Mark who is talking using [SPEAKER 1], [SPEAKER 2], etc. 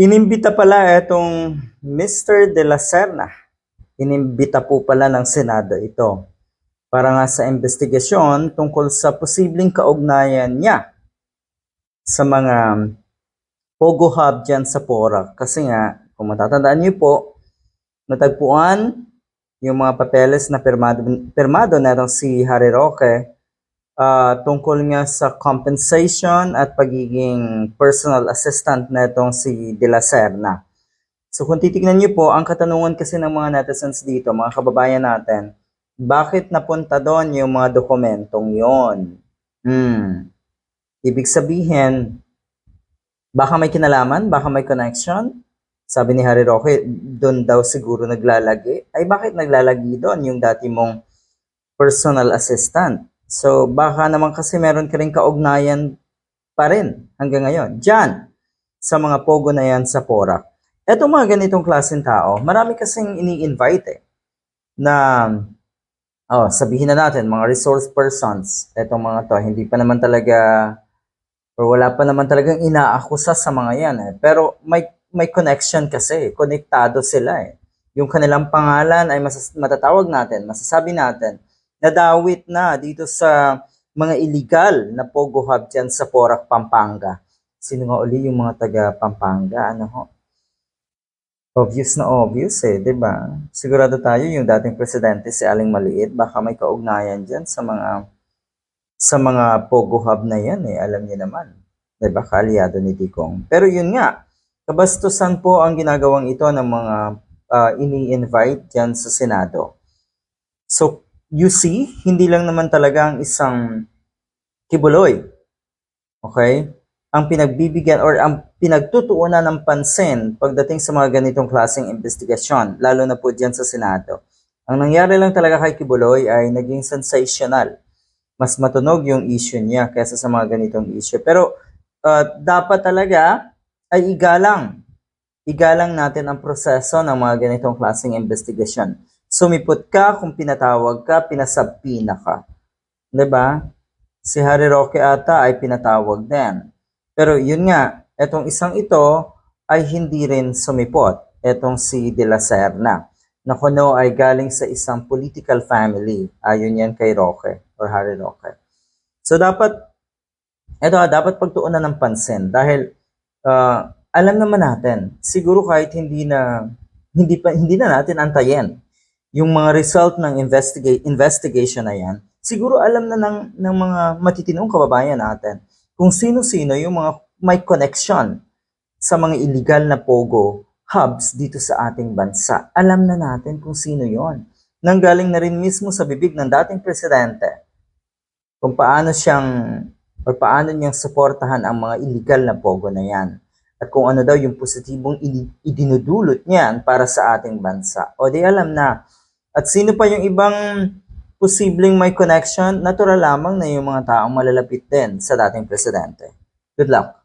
[SPEAKER 1] Inimbita pala itong Mr. De La Serna. Inimbita po pala ng Senado ito para nga sa investigasyon tungkol sa posibleng kaugnayan niya sa mga Pogo Hub dyan sa Porac. Kasi nga, kung matatandaan niyo po, natagpuan yung mga papeles na pirmado, pirmado na si Harry Roque ah, tungkol nga sa compensation at pagiging personal assistant na itong si De La Serna. So kung titignan niyo po, ang katanungan kasi ng mga netizens dito, mga kababayan natin, bakit napunta doon yung mga dokumentong yon? Hmm. Ibig sabihin, baka may kinalaman, baka may connection. Sabi ni Harry Roque, doon daw siguro naglalagi. Ay bakit naglalagi doon yung dati mong personal assistant? So baka naman kasi meron ka rin kaugnayan pa rin hanggang ngayon. Diyan, sa mga pogo na yan sa Porac. Etong mga ganitong klaseng tao, marami kasing ini-invite eh, na oh, sabihin na natin, mga resource persons, etong mga to, hindi pa naman talaga, or wala pa naman talagang inaakusa sa mga yan eh. Pero may, may connection kasi, konektado sila eh. Yung kanilang pangalan ay masas- matatawag natin, masasabi natin, nadawit na dito sa mga illegal na Pogo Hub dyan sa Porac, Pampanga. Sino nga uli yung mga taga Pampanga? Ano ho? Obvious na obvious eh, 'di ba? Sigurado tayo yung dating presidente si Aling Maliit, baka may kaugnayan diyan sa mga sa mga Pogo Hub na 'yan eh, alam niyo naman. 'Di ba? Kaalyado ni Digong. Pero yun nga, kabastusan po ang ginagawang ito ng mga ah, ini-invite diyan sa Senado. So, you see, hindi lang naman talaga ang isang kibuloy, okay? Ang pinagbibigyan or ang pinagtutuunan ng pansin pagdating sa mga ganitong klaseng investigasyon, lalo na po diyan sa Senado. Ang nangyari lang talaga kay Kibuloy ay naging sensational. Mas matunog yung issue niya kaysa sa mga ganitong issue. Pero uh, dapat talaga ay igalang. Igalang natin ang proseso ng mga ganitong klaseng investigasyon. Sumipot ka kung pinatawag ka, pinasabpina ka. ba? Si Harry Roque ata ay pinatawag din. Pero yun nga, etong isang ito ay hindi rin sumipot. Etong si De La Serna na kuno ay galing sa isang political family. Ayon yan kay Roque or Harry Roque. So dapat, eto ha, dapat pagtuunan ng pansin dahil ah, alam naman natin, siguro kahit hindi na hindi pa hindi na natin antayin yung mga result ng investigate investigation na yan, siguro alam na ng, ng mga matitinong kababayan natin kung sino-sino yung mga may connection sa mga illegal na pogo hubs dito sa ating bansa. Alam na natin kung sino yon. Nanggaling na rin mismo sa bibig ng dating presidente kung paano siyang or paano niyang suportahan ang mga illegal na pogo na yan. At kung ano daw yung positibong idinudulot niyan para sa ating bansa. O di alam na. At sino pa yung ibang posibleng may connection? Natural lamang na yung mga taong malalapit din sa dating presidente. Good luck.